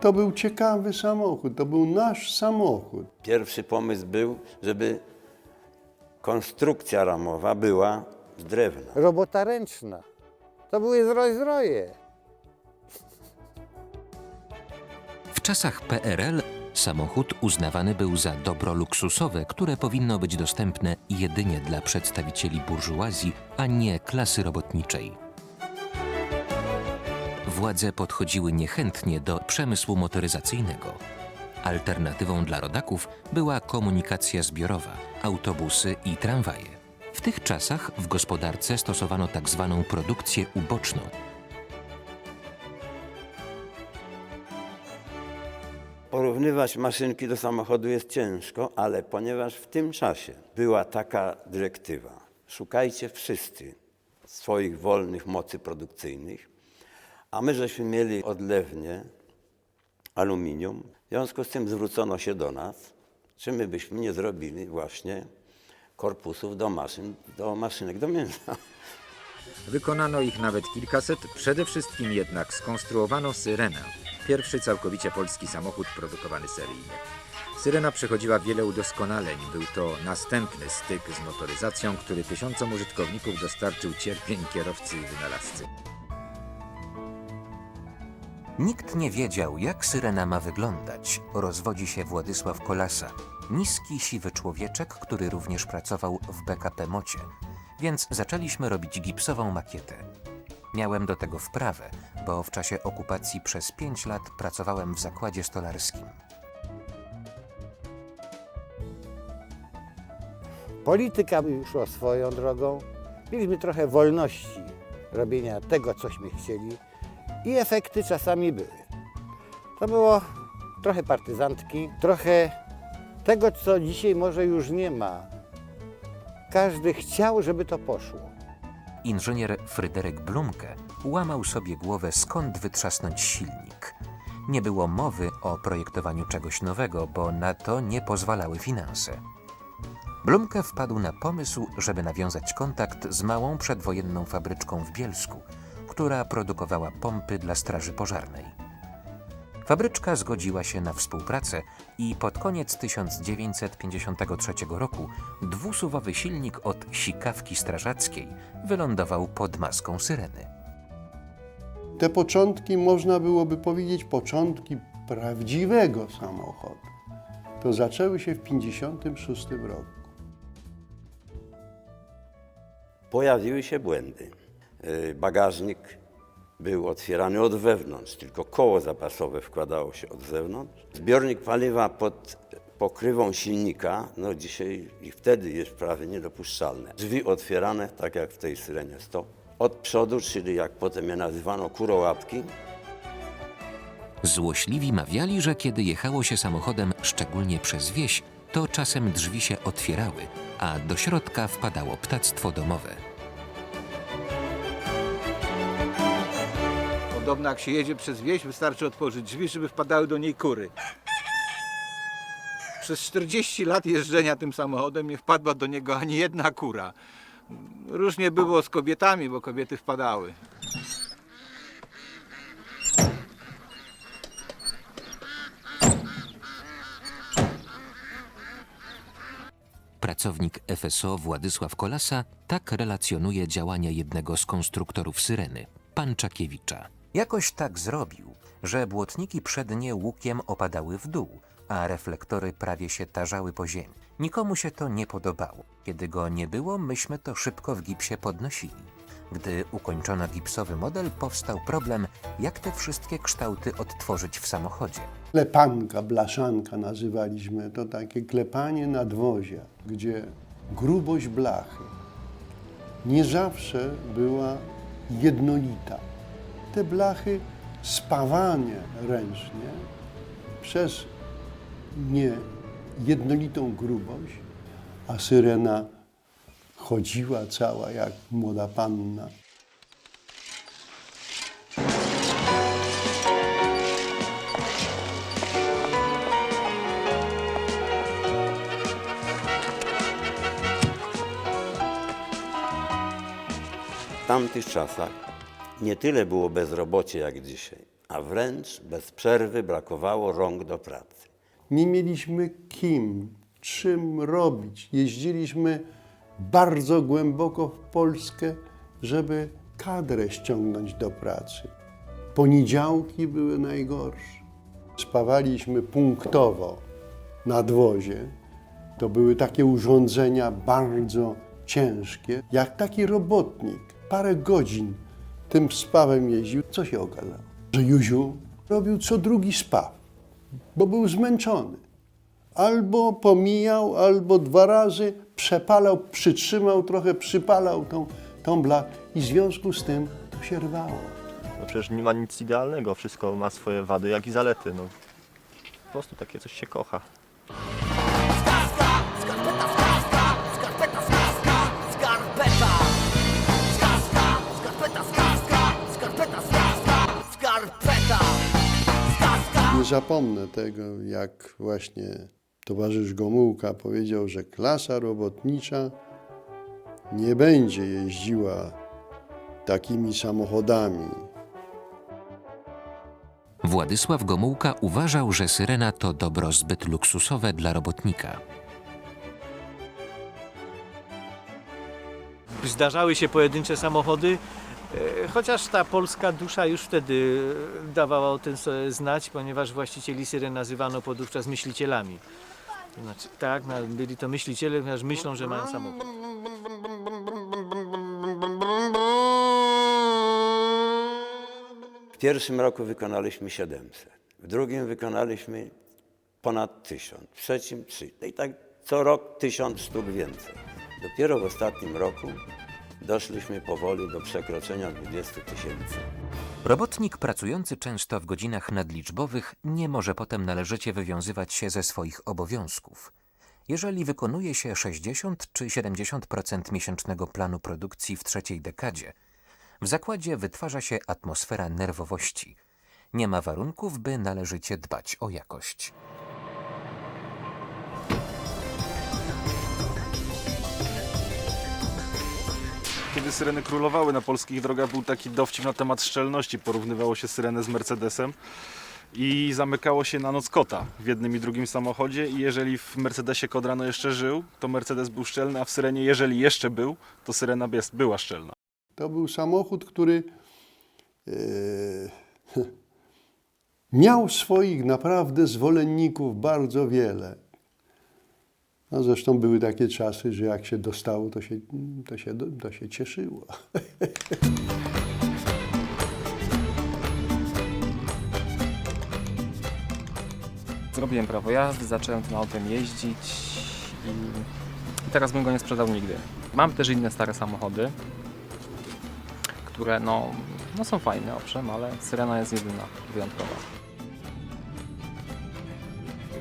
To był ciekawy samochód, to był nasz samochód. Pierwszy pomysł był, żeby konstrukcja ramowa była z drewna. Robota ręczna. To były zroje. W czasach PRL samochód uznawany był za dobro luksusowe, które powinno być dostępne jedynie dla przedstawicieli burżuazji, a nie klasy robotniczej. Władze podchodziły niechętnie do przemysłu motoryzacyjnego. Alternatywą dla rodaków była komunikacja zbiorowa, autobusy i tramwaje. W tych czasach w gospodarce stosowano tak zwaną produkcję uboczną, Porównywać maszynki do samochodu jest ciężko, ale ponieważ w tym czasie była taka dyrektywa, szukajcie wszyscy swoich wolnych mocy produkcyjnych, a my żeśmy mieli odlewnie aluminium, w związku z tym zwrócono się do nas, czy my byśmy nie zrobili właśnie korpusów do maszyn, do maszynek do mięsa. Wykonano ich nawet kilkaset, przede wszystkim jednak skonstruowano Syrenę, pierwszy całkowicie polski samochód produkowany seryjnie. Syrena przechodziła wiele udoskonaleń, był to następny styk z motoryzacją, który tysiącom użytkowników dostarczył cierpień kierowcy i wynalazcy. Nikt nie wiedział, jak syrena ma wyglądać. Rozwodzi się Władysław Kolasa, niski, siwy człowieczek, który również pracował w BKP Mocie. Więc zaczęliśmy robić gipsową makietę. Miałem do tego wprawę, bo w czasie okupacji przez pięć lat pracowałem w zakładzie stolarskim. Polityka szła swoją drogą. Mieliśmy trochę wolności robienia tego, cośmy chcieli i efekty czasami były. To było trochę partyzantki, trochę tego, co dzisiaj może już nie ma. Każdy chciał, żeby to poszło. Inżynier Fryderyk Blumke łamał sobie głowę, skąd wytrzasnąć silnik. Nie było mowy o projektowaniu czegoś nowego, bo na to nie pozwalały finanse. Blumke wpadł na pomysł, żeby nawiązać kontakt z małą przedwojenną fabryczką w Bielsku, która produkowała pompy dla straży pożarnej. Fabryczka zgodziła się na współpracę i pod koniec 1953 roku dwusuwowy silnik od sikawki strażackiej wylądował pod maską syreny. Te początki, można byłoby powiedzieć, początki prawdziwego samochodu, to zaczęły się w 1956 roku. Pojawiły się błędy. Yy, Bagażnik był otwierany od wewnątrz, tylko koło zapasowe wkładało się od zewnątrz. Zbiornik paliwa pod pokrywą silnika, no dzisiaj i wtedy jest prawie niedopuszczalne. Drzwi otwierane, tak jak w tej syrenie 100. Od przodu, czyli jak potem je nazywano kurołapki, Złośliwi mawiali, że kiedy jechało się samochodem, szczególnie przez wieś, to czasem drzwi się otwierały, a do środka wpadało ptactwo domowe. Podobno jak się jedzie przez wieś, wystarczy otworzyć drzwi, żeby wpadały do niej kury. Przez 40 lat jeżdżenia tym samochodem nie wpadła do niego ani jedna kura. Różnie było z kobietami, bo kobiety wpadały. Pracownik FSO Władysław Kolasa tak relacjonuje działania jednego z konstruktorów syreny, pan Czakiewicza. Jakoś tak zrobił, że błotniki przednie łukiem opadały w dół, a reflektory prawie się tarzały po ziemi. Nikomu się to nie podobało. Kiedy go nie było, myśmy to szybko w gipsie podnosili. Gdy ukończono gipsowy model, powstał problem, jak te wszystkie kształty odtworzyć w samochodzie. Klepanka, blaszanka nazywaliśmy to takie klepanie nadwozia, gdzie grubość blachy nie zawsze była jednolita. Te blachy spawanie ręcznie przez niejednolitą grubość, a syrena chodziła cała jak młoda panna. w tamtych czasach nie tyle było bezrobocie jak dzisiaj, a wręcz bez przerwy brakowało rąk do pracy. Nie mieliśmy kim, czym robić. Jeździliśmy bardzo głęboko w Polskę, żeby kadrę ściągnąć do pracy. Poniedziałki były najgorsze. Spawaliśmy punktowo nadwozie. To były takie urządzenia bardzo ciężkie. Jak taki robotnik parę godzin tym spawem jeździł, co się okazało? Że Józiu robił co drugi spaw, bo był zmęczony. Albo pomijał, albo dwa razy przepalał, przytrzymał trochę, przypalał tą, tą blachę i w związku z tym to się rwało. No przecież nie ma nic idealnego, wszystko ma swoje wady, jak i zalety. No. Po prostu takie coś się kocha. Zapomnę tego, jak właśnie towarzysz Gomułka powiedział, że klasa robotnicza nie będzie jeździła takimi samochodami. Władysław Gomułka uważał, że syrena to dobro zbyt luksusowe dla robotnika. Zdarzały się pojedyncze samochody, chociaż ta polska dusza już wtedy e, dawała o tym znać, ponieważ właścicieli syren nazywano podówczas myślicielami. To znaczy, tak, no, byli to myśliciele, ponieważ myślą, że mają samochód. W pierwszym roku wykonaliśmy 700, w drugim wykonaliśmy ponad 1000, w trzecim 3. I tak co rok 1000 sztuk więcej. Dopiero w ostatnim roku doszliśmy powoli do przekroczenia 20 tysięcy. Robotnik pracujący często w godzinach nadliczbowych nie może potem należycie wywiązywać się ze swoich obowiązków. Jeżeli wykonuje się 60 czy 70% miesięcznego planu produkcji w trzeciej dekadzie, w zakładzie wytwarza się atmosfera nerwowości. Nie ma warunków, by należycie dbać o jakość. Kiedy syreny królowały na polskich drogach, był taki dowcip na temat szczelności. Porównywało się syrenę z Mercedesem i zamykało się na noc kota w jednym i drugim samochodzie i jeżeli w Mercedesie kod rano jeszcze żył, to Mercedes był szczelny, a w syrenie, jeżeli jeszcze był, to syrena była szczelna. To był samochód, który e, miał swoich naprawdę zwolenników bardzo wiele. No zresztą były takie czasy, że jak się dostało, to się, to się, to się cieszyło. Zrobiłem prawo jazdy, zacząłem tym autem jeździć i, i teraz bym go nie sprzedał nigdy. Mam też inne stare samochody, które no, no są fajne owszem, ale Syrena jest jedyna wyjątkowa.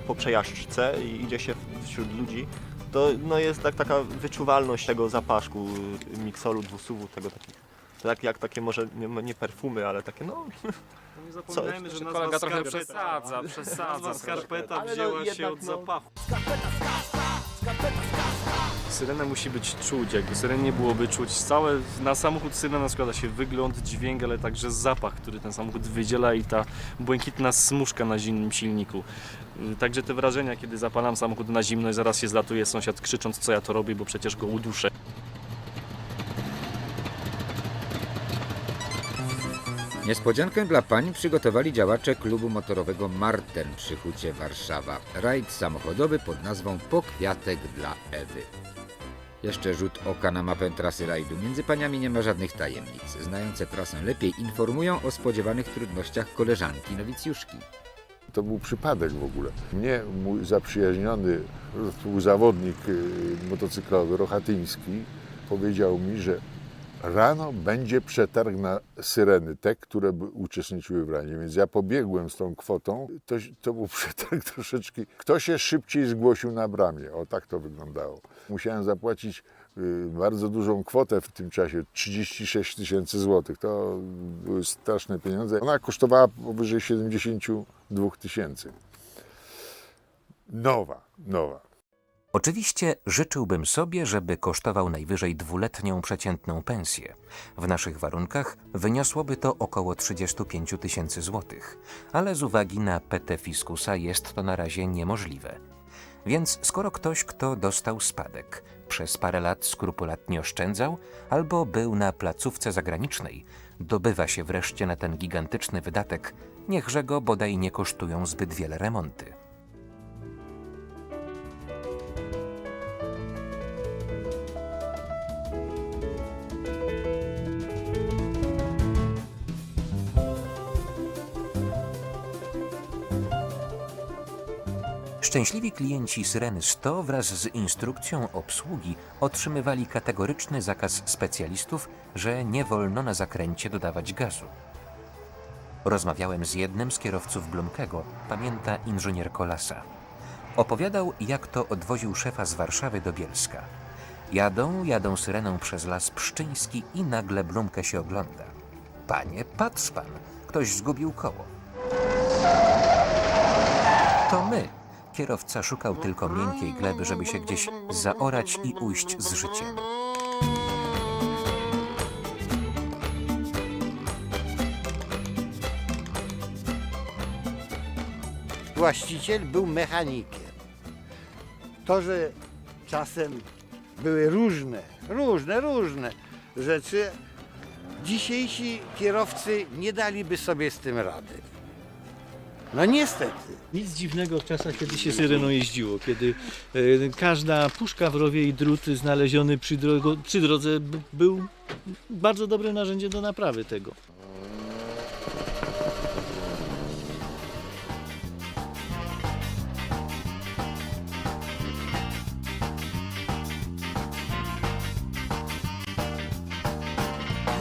Po przejażdżce i idzie się wśród ludzi, to no jest tak, taka wyczuwalność tego zapaszku y, miksolu, dwusuwu, tego takich, tak jak takie może nie, nie perfumy, ale takie no... Nie zapominajmy, że Kolega trochę przesadza, przesadza. skarpeta Ale no wzięła się jednak, od no- zapachu. Syrenę musi być czuć, jakby syreny nie byłoby czuć. Całe, na samochód syrena składa się wygląd, dźwięk, ale także zapach, który ten samochód wydziela i ta błękitna smuszka na zimnym silniku. Y, Także te wrażenia, kiedy zapalam samochód na zimno i zaraz się zlatuje sąsiad krzycząc, co ja to robię, bo przecież go uduszę. Niespodziankę dla pań przygotowali działacze klubu motorowego Marten przy Hucie Warszawa. Rajd samochodowy pod nazwą Pokwiatek dla Ewy. Jeszcze rzut oka na mapę trasy rajdu. Między paniami nie ma żadnych tajemnic. Znające trasę lepiej informują o spodziewanych trudnościach koleżanki nowicjuszki. To był przypadek w ogóle. Mnie mój zaprzyjaźniony współzawodnik y, motocyklowy Rochatyński powiedział mi, że rano będzie przetarg na syreny, te, które uczestniczyły w rajdzie. Więc ja pobiegłem z tą kwotą. To, to był przetarg troszeczkę. Kto się szybciej zgłosił na bramie? O, tak to wyglądało. Musiałem zapłacić y, bardzo dużą kwotę w tym czasie 36 tysięcy złotych. To były straszne pieniądze. Ona kosztowała powyżej 72 tysięcy. Nowa, nowa. Oczywiście życzyłbym sobie, żeby kosztował najwyżej dwuletnią przeciętną pensję. W naszych warunkach wyniosłoby to około 35 tysięcy złotych, ale z uwagi na PT Fiskusa jest to na razie niemożliwe. Więc skoro ktoś, kto dostał spadek, przez parę lat skrupulatnie oszczędzał albo był na placówce zagranicznej, dobywa się wreszcie na ten gigantyczny wydatek, niechże go bodaj nie kosztują zbyt wiele remonty. Szczęśliwi klienci Syreny 100 wraz z instrukcją obsługi otrzymywali kategoryczny zakaz specjalistów, że nie wolno na zakręcie dodawać gazu. Rozmawiałem z jednym z kierowców Blumkego, pamięta inżynier Kolasa. Opowiadał, jak to odwoził szefa z Warszawy do Bielska. Jadą, jadą syreną przez las pszczyński i nagle Blumkę się ogląda. Panie, patrz pan, ktoś zgubił koło. To my. Kierowca szukał tylko miękkiej gleby, żeby się gdzieś zaorać i ujść z życiem. Właściciel był mechanikiem. To, że czasem były różne, różne, różne rzeczy, dzisiejsi kierowcy nie daliby sobie z tym rady. No niestety. Nic dziwnego w czasach, kiedy się syreną jeździło, kiedy e, każda puszka w rowie i drut znaleziony przy, drogo, przy drodze b- był bardzo dobre narzędzie do naprawy tego.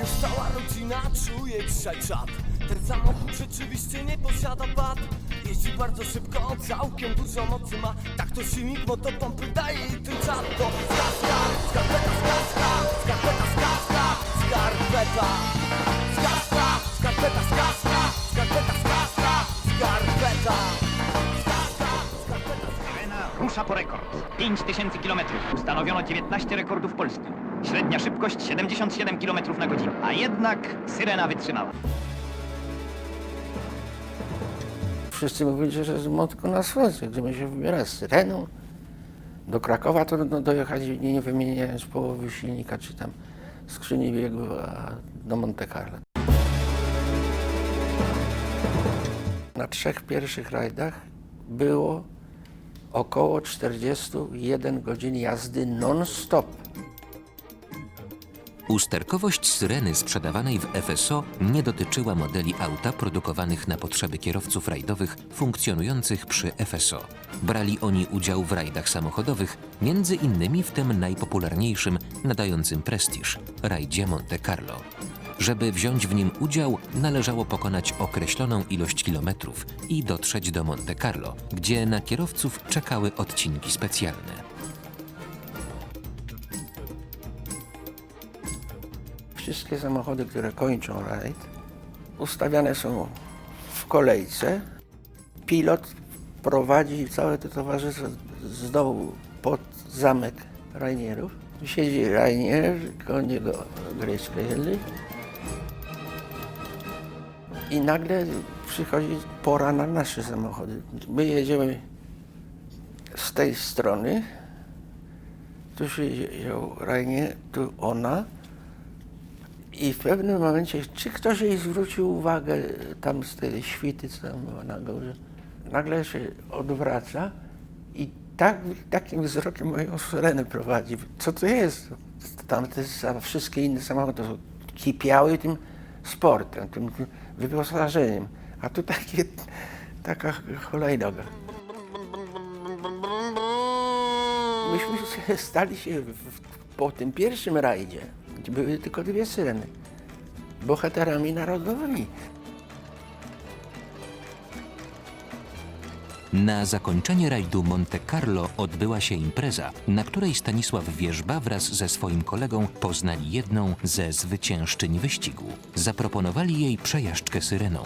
Już cała rodzina czuje dzisiaj czat samochód rzeczywiście nie posiada pad Jeździ bardzo szybko, całkiem dużo mocy ma Tak to silnik motopompy daje i ten czat To skarpeta, Skarpeta, skaska, skarpeta Skaska, skarpeta, skaska Skarpeta, skaska, skarpeta Skaska, skarpeta, Syrena rusza po rekord. 5000 km. Ustanowiono 19 rekordów Polski. Średnia szybkość 77 km na godzinę. A jednak syrena wytrzymała. Wszyscy mówili, że jest motko na słońce, gdzie my się wybiera z syreną. Do Krakowa to no, dojechali nie wymieniając połowy silnika czy tam skrzyni biegu, a do Monte Carlo. Na trzech pierwszych rajdach było około 41 godzin jazdy non-stop. Usterkowość syreny sprzedawanej w FSO nie dotyczyła modeli auta produkowanych na potrzeby kierowców rajdowych funkcjonujących przy FSO. Brali oni udział w rajdach samochodowych, między innymi w tym najpopularniejszym, nadającym prestiż rajdzie Monte Carlo. Żeby wziąć w nim udział, należało pokonać określoną ilość kilometrów i dotrzeć do Monte Carlo, gdzie na kierowców czekały odcinki specjalne. Wszystkie samochody, które kończą rajd, ustawiane są w kolejce. Pilot prowadzi całe to towarzystwo z dołu pod zamek Rainierów. Siedzi Rainier, koło niego Grace Kelly. I nagle przychodzi pora na nasze samochody. My jedziemy z tej strony. Tu siedział Rainier, tu ona. I w pewnym momencie, czy ktoś jej zwrócił uwagę tam z tej świty, co tam była na górze, nagle się odwraca i tak, takim wzrokiem moją syrenę prowadzi. Co to jest? Tam te za- wszystkie inne samochody kipiały tym sportem, tym wyposażeniem. A tu takie, taka hulajnoga. Myśmy stali się w, po tym pierwszym rajdzie, były tylko dwie syreny, bohaterami narodowymi. Na zakończenie rajdu Monte Carlo odbyła się impreza, na której Stanisław Wierzba wraz ze swoim kolegą poznali jedną ze zwyciężczyń wyścigu. Zaproponowali jej przejażdżkę syreną.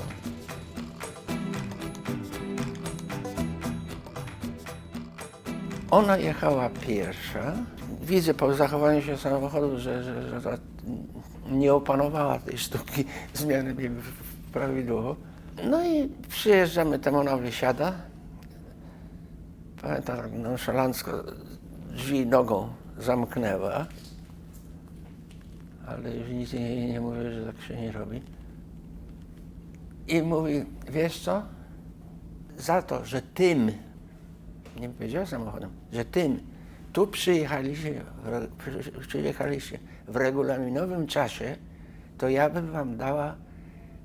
Ona jechała pierwsza. Widzę po zachowaniu się samochodu, że, że, że ta nie opanowała tej sztuki zmiany biegów prawidłowo. No i przyjeżdżamy, tam ona wysiada. Pamiętam, tak nonszalancko drzwi nogą zamknęła. Ale już nic jej nie mówię, że tak się nie robi. I mówi, wiesz co? Za to, że tym, nie powiedziała samochodem, że tym, tu przyjechaliście, przyjechaliście w regulaminowym czasie, to ja bym wam dała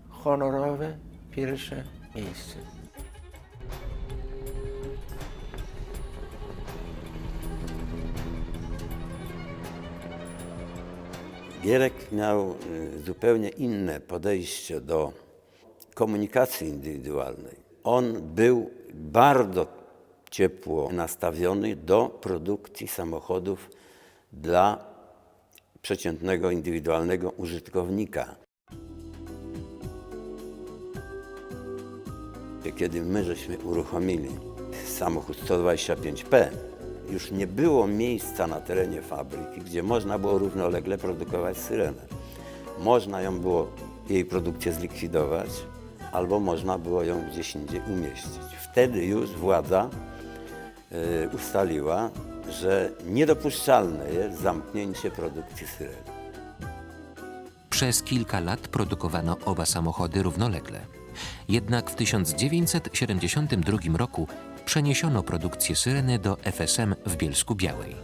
honorowe pierwsze miejsce. Gierek miał y, zupełnie inne podejście do komunikacji indywidualnej. On był bardzo ciepło nastawiony do produkcji samochodów dla przeciętnego, indywidualnego użytkownika. Kiedy my żeśmy uruchomili samochód 125P, już nie było miejsca na terenie fabryki, gdzie można było równolegle produkować syrenę. Można ją było, jej produkcję zlikwidować, albo można było ją gdzieś indziej umieścić. Wtedy już władza ustaliła, że niedopuszczalne jest zamknięcie produkcji syreny. Przez kilka lat produkowano oba samochody równolegle. Jednak w 1972 roku przeniesiono produkcję Syreny do FSM w Bielsku Białej.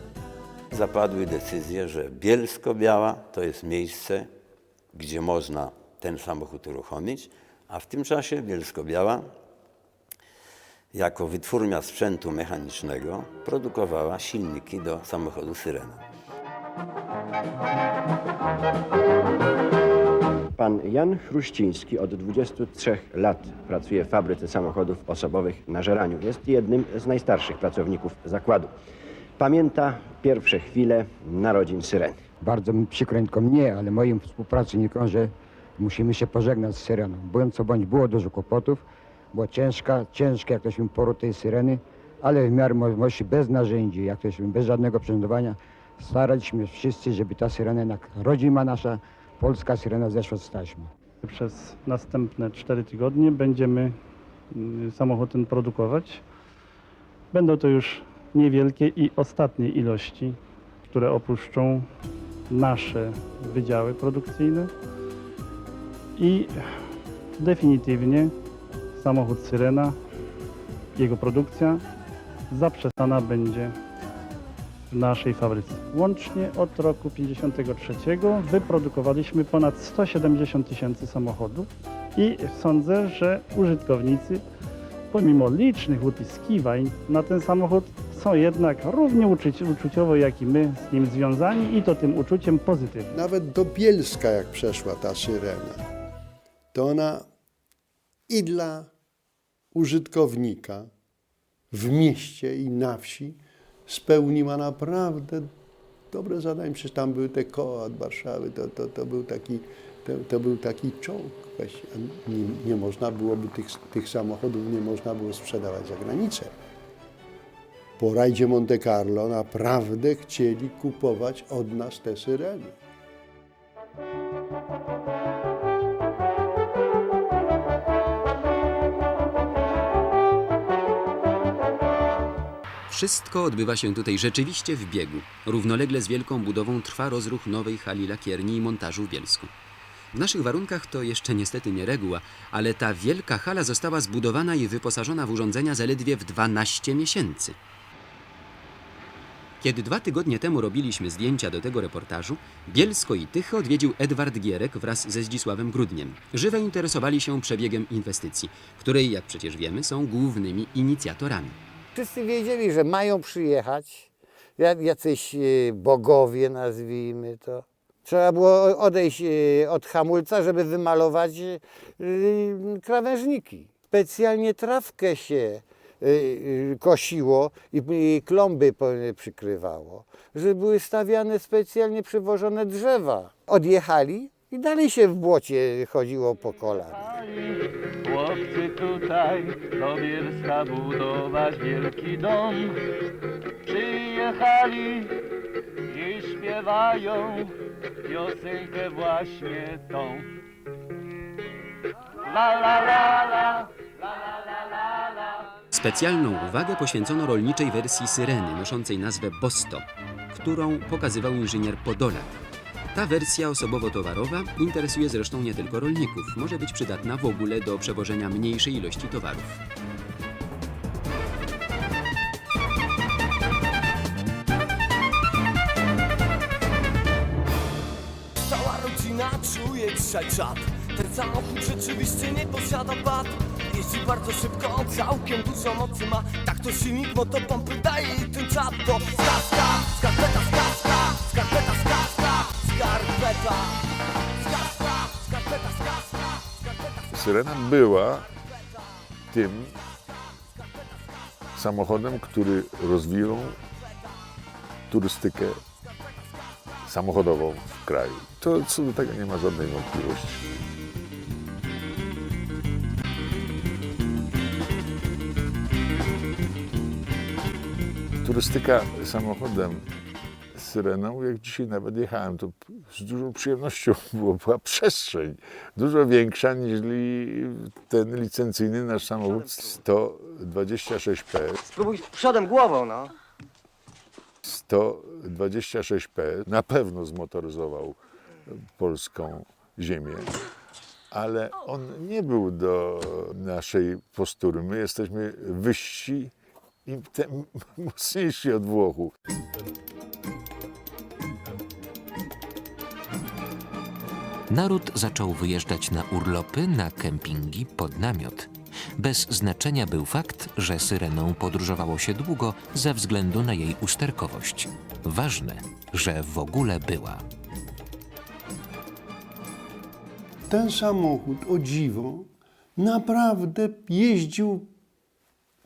zapadły decyzje, że Bielsko-Biała to jest miejsce, gdzie można ten samochód uruchomić, a w tym czasie Bielsko-Biała jako wytwórnia sprzętu mechanicznego produkowała silniki do samochodu Syrena. Pan Jan Chruściński od 23 lat pracuje w fabryce samochodów osobowych na Żeraniu. Jest jednym z najstarszych pracowników zakładu. Pamięta pierwsze chwile narodzin Syreny. Bardzo mi przykro nie tylko mnie, ale moim współpracownikom, że musimy się pożegnać z syreną. Byłem co bądź było dużo kłopotów, było ciężka, ciężkie jak poród tej syreny, ale w miarę możliwości bez narzędzi, jak bez żadnego przyrządowania, staraliśmy się wszyscy, żeby ta syrena, rodzima nasza, polska syrena zeszła z taśmy. Przez następne 4 tygodnie będziemy y, samochód ten produkować. Będą to już niewielkie i ostatnie ilości, które opuszczą nasze wydziały produkcyjne i definitywnie samochód Syrena, jego produkcja zaprzestana będzie w naszej fabryce. Łącznie od roku 1953 wyprodukowaliśmy ponad 170 tysięcy samochodów i sądzę, że użytkownicy pomimo licznych utyskiwań na ten samochód są jednak równie uczuci- uczuciowo jak i my z nim związani i to tym uczuciem pozytywnym. Nawet do Bielska, jak przeszła ta syrena, to ona i dla użytkownika w mieście i na wsi spełniła naprawdę dobre zadanie. Przecież tam były te koła od Warszawy, to, to, to był taki, to, to był taki czołg. Nie, nie można byłoby tych, tych samochodów, nie można było sprzedawać za granicę. Po rajdzie Monte Carlo naprawdę chcieli kupować od nas te syreny. Wszystko odbywa się tutaj rzeczywiście w biegu. Równolegle z wielką budową trwa rozruch nowej hali lakierni i montażu w Bielsku. W naszych warunkach to jeszcze niestety nie reguła, ale ta wielka hala została zbudowana i wyposażona w urządzenia zaledwie w 12 miesięcy. Kiedy dwa tygodnie temu robiliśmy zdjęcia do tego reportażu, Bielsko i Tychy odwiedził Edward Gierek wraz ze Zdzisławem Grudniem. Żywo interesowali się przebiegiem inwestycji, której, jak przecież wiemy, są głównymi inicjatorami. Wszyscy wiedzieli, że mają przyjechać, ja- jacyś e, bogowie nazwijmy to. Trzeba było odejść e, od hamulca, żeby wymalować e, krawężniki. Specjalnie trawkę się kosiło i klomby przykrywało, że były stawiane specjalnie przywożone drzewa. Odjechali i dalej się w błocie chodziło po kolach. Chłopcy tutaj do Bielska budować wielki dom. Przy przyjechali i śpiewają piosenkę właśnie tą. La la la la, la la la la la. Specjalną uwagę poświęcono rolniczej wersji syreny noszącej nazwę Bosto, którą pokazywał inżynier Podolak. Ta wersja osobowo-towarowa interesuje zresztą nie tylko rolników, może być przydatna w ogóle do przewożenia mniejszej ilości towarów. Cała rodzina czuje dzisiaj czat Ten samochód rzeczywiście nie posiada bad Jeździ bardzo szybko, całkiem dużo mocy ma. Tak to silnik motopompy daje i ten czat To skaska Skarpeta, skaska, skarpeta Skaska, skarpeta, skaska Syrena była tym samochodem, który rozwijał turystykę samochodową w kraju. To co do tego nie ma żadnej wątpliwości. Turystyka samochodem Syreną, jak dzisiaj nawet jechałem, to z dużą przyjemnością było, była przestrzeń dużo większa niż ten licencyjny nasz samochód 126P. Spróbuj przodem głową, no. 126P na pewno zmotoryzował polską ziemię, ale on nie był do naszej postury. My jesteśmy wyżsi i mocniejsi od Włochów. Naród zaczął wyjeżdżać na urlopy, na kempingi, pod namiot. Bez znaczenia był fakt, że syreną podróżowało się długo ze względu na jej usterkowość. Ważne, że w ogóle była. Ten samochód, o dziwo, naprawdę jeździł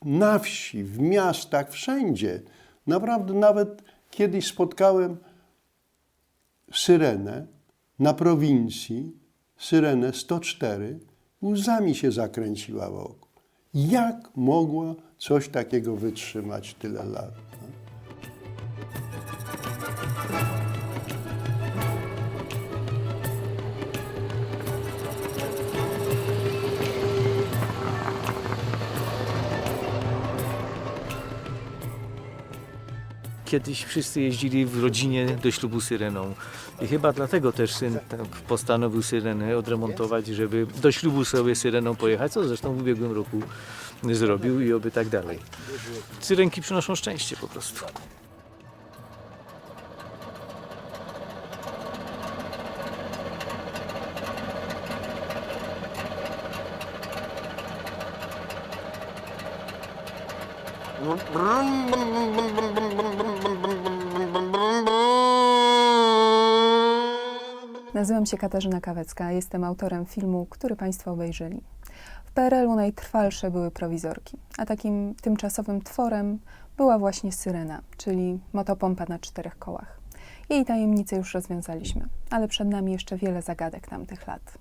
na wsi, w miastach, wszędzie. Naprawdę nawet kiedyś spotkałem syrenę na prowincji, syrenę 104, łzami się zakręciła wokół. Jak mogła coś takiego wytrzymać tyle lat? Kiedyś wszyscy jeździli w rodzinie do ślubu syreną. I chyba dlatego też syn tak postanowił syrenę odremontować, żeby do ślubu sobie syreną pojechać, co zresztą w ubiegłym roku zrobił i oby tak dalej. Syrenki przynoszą szczęście po prostu. Nazywam się Katarzyna Kawecka, jestem autorem filmu, który Państwo obejrzeli. W PRL-u najtrwalsze były prowizorki, a takim tymczasowym tworem była właśnie syrena, czyli motopompa na czterech kołach. Jej tajemnicę już rozwiązaliśmy, ale przed nami jeszcze wiele zagadek tamtych lat.